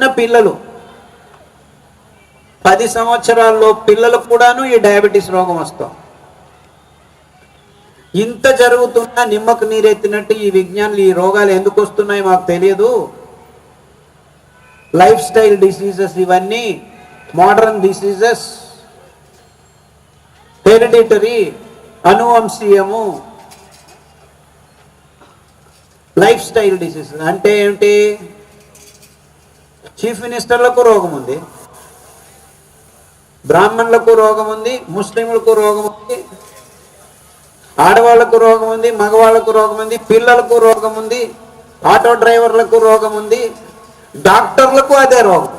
చిన్న పిల్లలు. పది సంవత్సరాల్లో పిల్లలకు కూడాను ఈ డయాబెటీస్ రోగం వస్తాం. ఇంత జరుగుతున్నా నిమ్మకు నీరెత్తినట్టు ఈ విజ్ఞానులు ఈ రోగాలు ఎందుకు వస్తున్నాయి మాకు తెలియదు. లైఫ్ స్టైల్ డిసీజెస్ ఇవన్నీ మోడర్న్ డిసీజెస్ హెరిడిటరీ అనువంశీయము లైఫ్ స్టైల్ డిసీజెస్. అంటే ఏమిటి? చీఫ్ మినిస్టర్లకు రోగం ఉంది. బ్రాహ్మణులకు రోగం ఉంది ముస్లింలకు రోగం ఉంది ఆడవాళ్ళకు రోగం ఉంది మగవాళ్ళకు రోగం ఉంది పిల్లలకు రోగం ఉంది ఆటో డ్రైవర్లకు రోగం ఉంది డాక్టర్లకు అదే రోగం.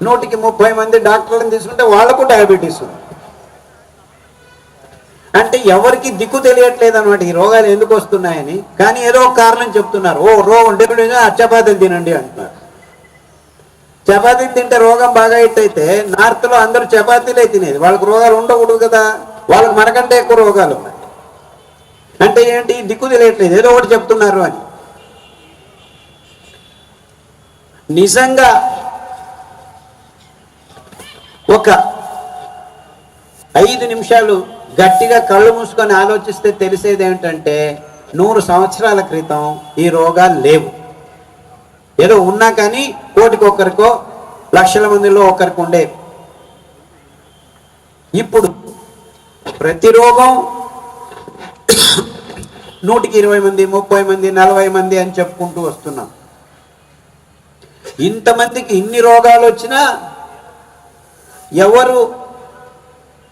నూటికి ముప్పై మంది డాక్టర్లను తీసుకుంటే వాళ్ళకు డయాబెటీస్. అంటే ఎవరికి దిక్కు తెలియట్లేదు అనమాట ఈ రోగాలు ఎందుకు వస్తున్నాయని. కానీ ఏదో ఒక కారణం చెప్తున్నారు. ఓ రోగం డెఫినెట్గా అచ్చపాతలు తినండి అంటున్నారు. చపాతీలు తింటే రోగం బాగా అయితే నార్త్లో అందరూ చపాతీలే తినేది. వాళ్ళకి రోగాలు ఉండకూడదు కదా. వాళ్ళకి మనకంటే ఎక్కువ రోగాలు ఉన్నాయి. అంటే ఏంటి? దిక్కు తెలియట్లేదు. ఏదో ఒకటి చెప్తున్నారు అని. నిజంగా ఒక ఐదు నిమిషాలు గట్టిగా కళ్ళు మూసుకొని ఆలోచిస్తే తెలిసేది ఏంటంటే నూరు సంవత్సరాల క్రితం ఈ రోగాలు లేవు. ఏదో ఉన్నా కానీ కోటికి ఒకరికో లక్షల మందిలో ఒకరికి ఉండే ఇప్పుడు ప్రతి రోగం నూటికి ఇరవై మంది ముప్పై మంది నలభై మంది అని చెప్పుకుంటూ వస్తున్నాం. ఇంతమందికి ఇన్ని రోగాలు వచ్చినా ఎవరు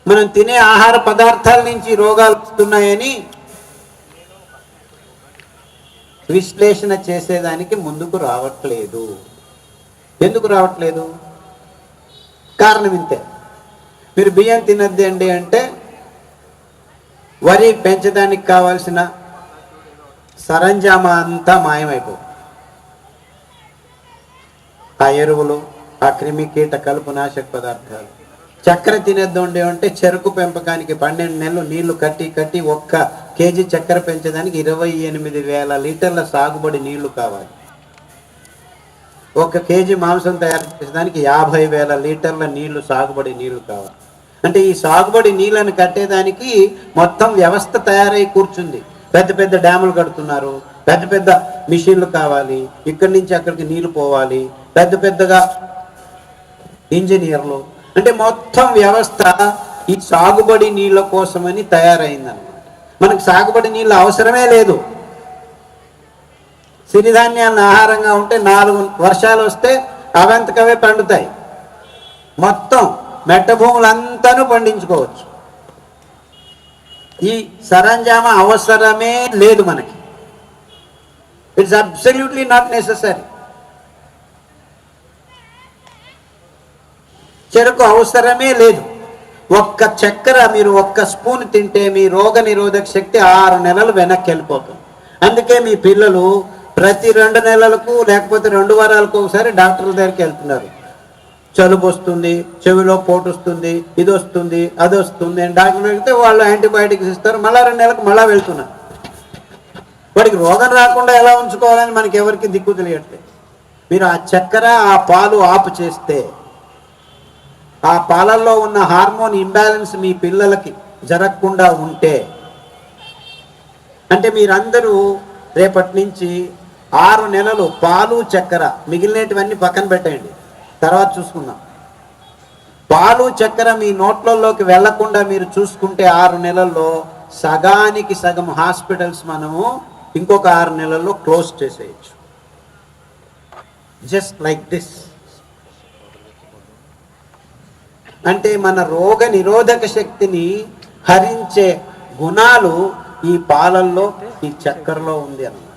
మనం తినే ఆహార పదార్థాల నుంచి రోగాలు వస్తున్నాయని విశ్లేషణ చేసేదానికి ముందుకు రావట్లేదు. ఎందుకు రావట్లేదు? కారణం ఇంతే మీరు బియ్యం తినద్దండి అంటే వరి పెంచడానికి కావాల్సిన సరంజామా అంతా మాయమైపో ఆ ఎరువులు ఆ క్రిమికీట కలుపు నాశక పదార్థాలు. చక్కెర తినేద్దండి అంటే చెరుకు పెంపకానికి పన్నెండు నెలలు నీళ్ళు కట్టి కట్టి ఒక్క కేజీ చక్కెర పెంచడానికి ఇరవై ఎనిమిది వేల లీటర్ల సాగుబడి నీళ్ళు కావాలి. ఒక కేజీ మాంసం తయారు చేసేదానికి యాభై వేల లీటర్ల నీళ్ళు సాగుబడి నీళ్ళు కావాలి. అంటే ఈ సాగుబడి నీళ్ళని కట్టేదానికి మొత్తం వ్యవస్థ తయారై కూర్చుంది. పెద్ద పెద్ద డ్యాములు కడుతున్నారు. పెద్ద పెద్ద మిషన్లు కావాలి. ఇక్కడి నుంచి అక్కడికి నీళ్ళు పోవాలి. పెద్ద పెద్దగా ఇంజనీర్లు. అంటే మొత్తం వ్యవస్థ ఈ సాగుబడి నీళ్ళ కోసమని తయారైందన్నమాట. మనకు సాగుబడి నీళ్ళు అవసరమే లేదు. సిరిధాన్యాలను ఆహారంగా ఉంటే నాలుగు వర్షాలు వస్తే అవంతకవే పండుతాయి. మొత్తం మెట్ట భూములంతాను పండించుకోవచ్చు. ఈ సరంజామా అవసరమే లేదు మనకి. ఇట్స్ అబ్సల్యూట్లీ నాట్ నెససరీ చెరుకు అవసరమే లేదు. ఒక్క చక్కెర మీరు ఒక్క స్పూన్ తింటే మీ రోగ నిరోధక శక్తి ఆరు నెలలు వెనక్కి వెళ్ళిపోతుంది. అందుకే మీ పిల్లలు ప్రతి రెండు నెలలకు లేకపోతే రెండు వారాలకు ఒకసారి డాక్టర్ల దగ్గరికి వెళ్తున్నారు. చలుపు వస్తుంది చెవిలో పోటు వస్తుంది ఇది వస్తుంది అది వస్తుంది అని డాక్టర్ అడిగితే వాళ్ళు యాంటీబయాటిక్స్ ఇస్తారు మళ్ళీ రెండు నెలలకు మళ్ళీ వెళ్తున్నారు. వాడికి రోగం రాకుండా ఎలా ఉంచుకోవాలని మనకి ఎవరికి దిక్కు తెలియట్లేదు. మీరు ఆ చక్కెర ఆ పాలు ఆపు చేస్తే ఆ పాలల్లో ఉన్న హార్మోన్ ఇంబ్యాలెన్స్ మీ పిల్లలకి జరగకుండా ఉంటే అంటే మీరందరూ రేపటి నుంచి ఆరు నెలలు పాలు చక్కెర మిగిలినటువన్నీ పక్కన పెట్టండి తర్వాత చూసుకుందాం. పాలు చక్కెర మీ నోట్లలోకి వెళ్ళకుండా మీరు చూసుకుంటే ఆరు నెలల్లో సగానికి సగం హాస్పిటల్స్ మనము ఇంకొక ఆరు నెలల్లో క్లోజ్ చేసేయచ్చు. Just like this. అంటే మన రోగ నిరోధక శక్తిని హరించే గుణాలు ఈ పాలల్లో ఈ చక్కెరలో ఉంది అన్నమాట.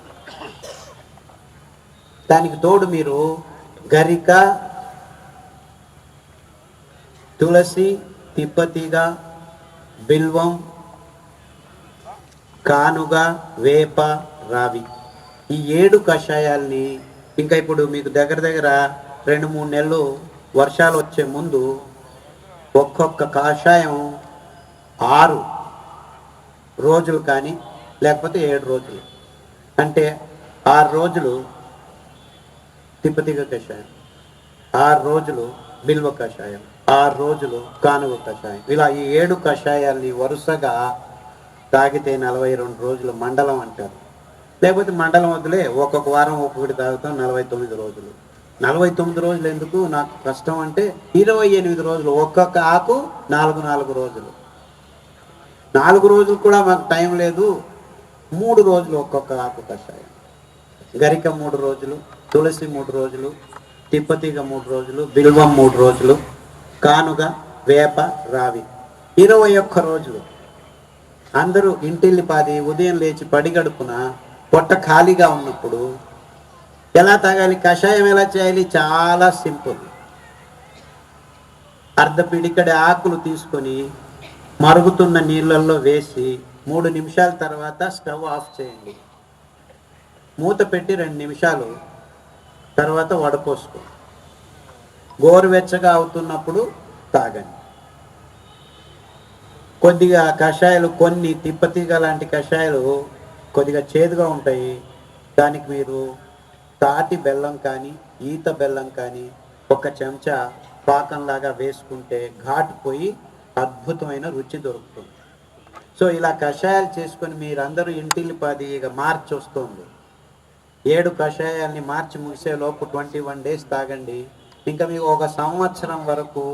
దానికి తోడు మీరు గరిక తులసి తిప్పతీగ బిల్వం కానుగ వేప రావి. ఈ ఏడు కషాయాల్ని ఇంకా ఇప్పుడు మీకు దగ్గర దగ్గర రెండు మూడు నెలలు వర్షాలు వచ్చే ముందు ఒక్కొక్క కాషాయం ఆరు రోజులు కానీ లేకపోతే ఏడు రోజులు. అంటే ఆరు రోజులు తిప్పతిగ కషాయం ఆరు రోజులు బిల్వ కషాయం ఆరు రోజులు కానువ కషాయం. ఇలా ఈ ఏడు కషాయాల్ని వరుసగా తాగితే నలభై రెండు రోజులు మండలం అంటారు. లేకపోతే మండలం వద్దులే ఒక్కొక్క వారం ఒక్కొక్కటి తాగుతాం నలభై తొమ్మిది రోజులు. నలభై తొమ్మిది రోజులు ఎందుకు? నాకు కష్టం అంటే ఇరవై ఎనిమిది రోజులు ఒక్కొక్క ఆకు నాలుగు నాలుగు రోజులు. నాలుగు రోజులు కూడా మాకు టైం లేదు. మూడు రోజులు ఒక్కొక్క ఆకు కషాయం. గరిక మూడు రోజులు తులసి మూడు రోజులు తిప్పతీగ మూడు రోజులు బిల్వం మూడు రోజులు కానుగ వేప రావి. ఇరవై ఒక్క రోజులు. అందరూ ఇంటిల్లిపాది ఉదయం లేచి పడిగడుపున పొట్ట ఖాళీగా ఉన్నప్పుడు ఎలా తాగాలి? కషాయం ఎలా చేయాలి? చాలా సింపుల్. అర్ధ పిడికడి ఆకులు తీసుకొని మరుగుతున్న నీళ్ళల్లో వేసి మూడు నిమిషాల తర్వాత స్టవ్ ఆఫ్ చేయండి. మూత పెట్టి రెండు నిమిషాలు తర్వాత వడపోసుకో గోరువెచ్చగా అవుతున్నప్పుడు తాగండి. కొద్దిగా కషాయాలు కొన్ని తిప్పతీగ లాంటి కషాయాలు కొద్దిగా చేదుగా ఉంటాయి. దానికి మీరు తాటి బెల్లం కానీ ఈత బెల్లం కానీ ఒక చెంచా పాకంలాగా వేసుకుంటే ఘాటు పోయి అద్భుతమైన రుచి దొరుకుతుంది. సో ఇలా కషాయాలు చేసుకొని మీరందరూ ఇంటిల్లి పది ఇక మార్చి వస్తుంది. ఏడు కషాయాల్ని మార్చి ముగిసేలోపు ట్వంటీ వన్ డేస్ తాగండి. ఇంకా మీకు ఒక సంవత్సరం వరకు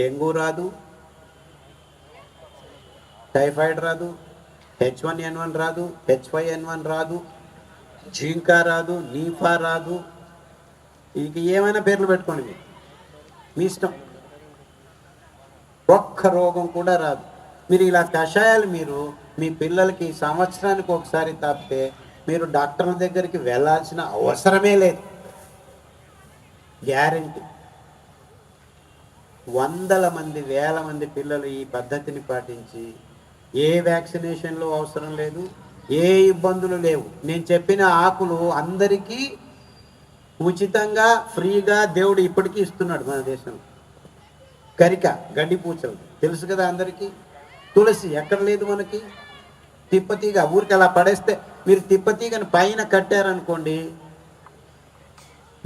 డెంగ్యూ రాదు టైఫాయిడ్ రాదు హెచ్ వన్ ఎన్ వన్ రాదు హెచ్ ఫైవ్ ఎన్ వన్ రాదు జింకా రాదు నీఫా రాదు. ఇక ఏమైనా పేర్లు పెట్టుకోండి మీరు. మీ ఇష్టం. ఒక్క రోగం కూడా రాదు. మీరు ఇలా కషాయాలు మీరు మీ పిల్లలకి సంవత్సరానికి ఒకసారి తాపితే మీరు డాక్టర్ల దగ్గరికి వెళ్ళాల్సిన అవసరమే లేదు. గ్యారంటీ. వందల మంది వేల మంది పిల్లలు ఈ పద్ధతిని పాటించి ఏ వ్యాక్సినేషన్లు అవసరం లేదు. ఏ ఇబ్బందులు లేవు. నేను చెప్పిన ఆకులు అందరికీ ఉచితంగా ఫ్రీగా దేవుడు ఇప్పటికీ ఇస్తున్నాడు మన దేశంలో. కరిక గడ్డి పూచలు. తెలుసు కదా అందరికీ? తులసి ఎక్కడ లేదు మనకి? తిప్పతీగ ఊరికి అలా పడేస్తే మీరు తిప్పతీగని పైన కట్టారనుకోండి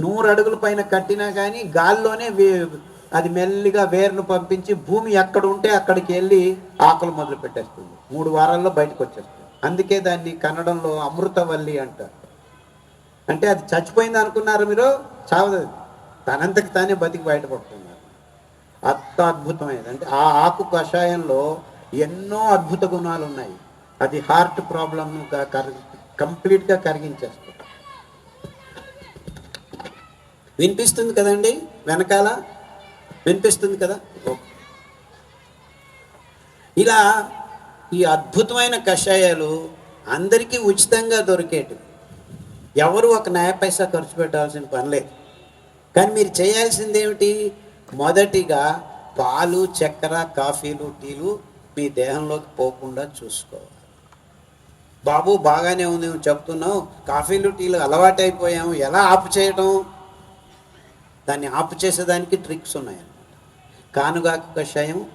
నూరు అడుగుల పైన కట్టినా కానీ గాల్లోనే వే- అది మెల్లిగా వేరును పంపించి భూమి ఎక్కడ ఉంటే అక్కడికి వెళ్ళి ఆకులు మొదలు పెట్టేస్తుంది మూడు వారాల్లో బయటకు వచ్చేస్తుంది అందుకే దాన్ని కన్నడంలో అమృతవల్లి అంటారు. అంటే అది చచ్చిపోయింది అనుకున్నారు మీరు? చావదు. తనంతకి తానే బతికి బయటపడుతున్నారు. అంత అద్భుతమైనది అంటే ఆ ఆకు కషాయంలో ఎన్నో అద్భుత గుణాలు ఉన్నాయి. అది హార్ట్ ప్రాబ్లమ్ను కంప్లీట్గా కరిగించేస్తుంది. వినిపిస్తుంది కదండి? వెనకాల? వినిపిస్తుంది కదా? ఇలా ఈ అద్భుతమైన కషాయాలు అందరికీ ఉచితంగా దొరికేటివి. ఎవరు ఒక న్యాయ పైసా ఖర్చు పెట్టాల్సిన పని లేదు. కానీ మీరు చేయాల్సింది ఏమిటి మొదటిగా పాలు చక్కెర కాఫీలు టీలు మీ దేహంలోకి పోకుండా చూసుకోవాలి. బాబు బాగానే ఉంది నువ్వు చెప్తున్నావు. కాఫీలు టీలు అలవాటైపోయాము ఎలా ఆపు చేయటం? దాన్ని ఆపు చేసేదానికి ట్రిక్స్ ఉన్నాయి కానుగాకు కషాయం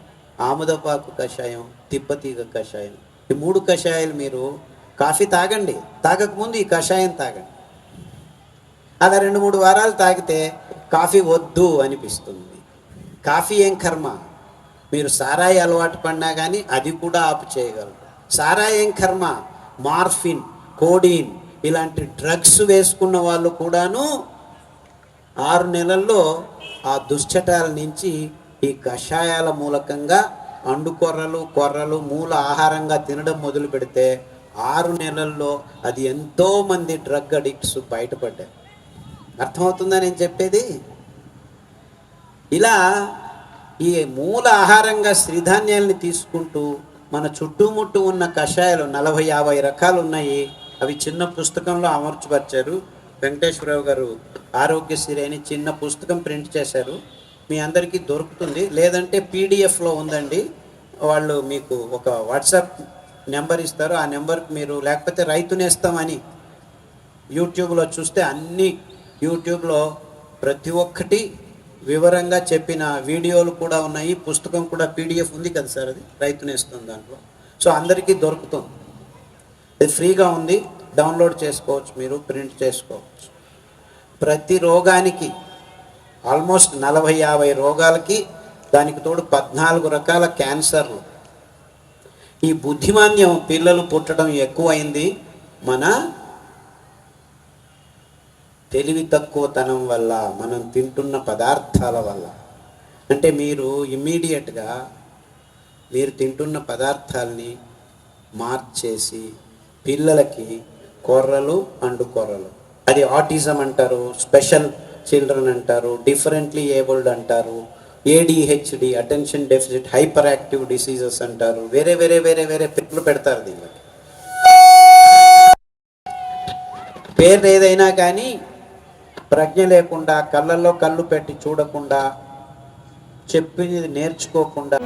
ఆముదపాకు కషాయం తిప్పతీగ కషాయం. ఈ మూడు కషాయాలు మీరు కాఫీ తాగండి. తాగకముందు ఈ కషాయం తాగండి. అలా రెండు మూడు వారాలు తాగితే కాఫీ వద్దు అనిపిస్తుంది. కాఫీ ఏం కర్మ? మీరు సారాయి అలవాటు పడినా కానీ అది కూడా ఆపు చేయగలరు. సారాయి ఏం కర్మ? మార్ఫిన్ కోడీన్ ఇలాంటి డ్రగ్స్ వేసుకున్న వాళ్ళు కూడాను ఆరు నెలల్లో ఆ దుశ్చటాల నుంచి ఈ కషాయాల మూలకంగా అండు కొర్రలు కొర్రలు మూల ఆహారంగా తినడం మొదలు పెడితే ఆరు నెలల్లో అది ఎంతోమంది డ్రగ్ అడిక్ట్స్ బయటపడ్డారు. అర్థమవుతుందా నేను చెప్పేది? ఇలా ఈ మూల ఆహారంగా శ్రీధాన్యాల్ని తీసుకుంటూ మన చుట్టుముట్టు ఉన్న కషాయాలు నలభై యాభై రకాలు ఉన్నాయి. అవి చిన్న పుస్తకంలో అమర్చపరిచారు వెంకటేశ్వరరావు గారు ఆరోగ్యశ్రీ అని చిన్న పుస్తకం ప్రింట్ చేశారు. మీ అందరికీ దొరుకుతుంది. లేదంటే పీడిఎఫ్లో ఉందండి. వాళ్ళు మీకు ఒక వాట్సాప్ నెంబర్ ఇస్తారు. ఆ నెంబర్కి మీరు లేకపోతే రైతు నేస్తామని యూట్యూబ్లో చూస్తే అన్ని యూట్యూబ్లో ప్రతి ఒక్కటి వివరంగా చెప్పిన వీడియోలు కూడా ఉన్నాయి. పుస్తకం కూడా పీడిఎఫ్ ఉంది కదా సార్ అది? రైతు నేస్తుంది దాంట్లో. సో అందరికీ దొరుకుతుంది. ఇది ఫ్రీగా ఉంది. డౌన్లోడ్ చేసుకోవచ్చు మీరు ప్రింట్ చేసుకోవచ్చు. ప్రతి రోగానికి ఆల్మోస్ట్ నలభై యాభై రోగాలకి దానికి తోడు పద్నాలుగు రకాల క్యాన్సర్లు. ఈ బుద్ధిమాన్యం పిల్లలు పుట్టడం ఎక్కువైంది. మన తెలివి తక్కువతనం వల్ల మనం తింటున్న పదార్థాల వల్ల. అంటే మీరు ఇమ్మీడియట్గా మీరు తింటున్న పదార్థాలని మార్చేసి పిల్లలకి కొర్రలు అండు కొర్రలు. అది ఆటిజం అంటారు స్పెషల్ చిల్డ్రన్ అంటారు డిఫరెంట్లీ ఏబుల్డ్ అంటారు ADHD attention deficit hyperactive diseases అంటారు వేరే వేరే వేరే వేరే పేర్లు పెడతారు దీనికి. పేరు ఏదైనా కానీ ప్రజ్ఞ లేకుండా కళ్ళల్లో కళ్ళు పెట్టి చూడకుండా చెప్పింది నేర్చుకోకుండా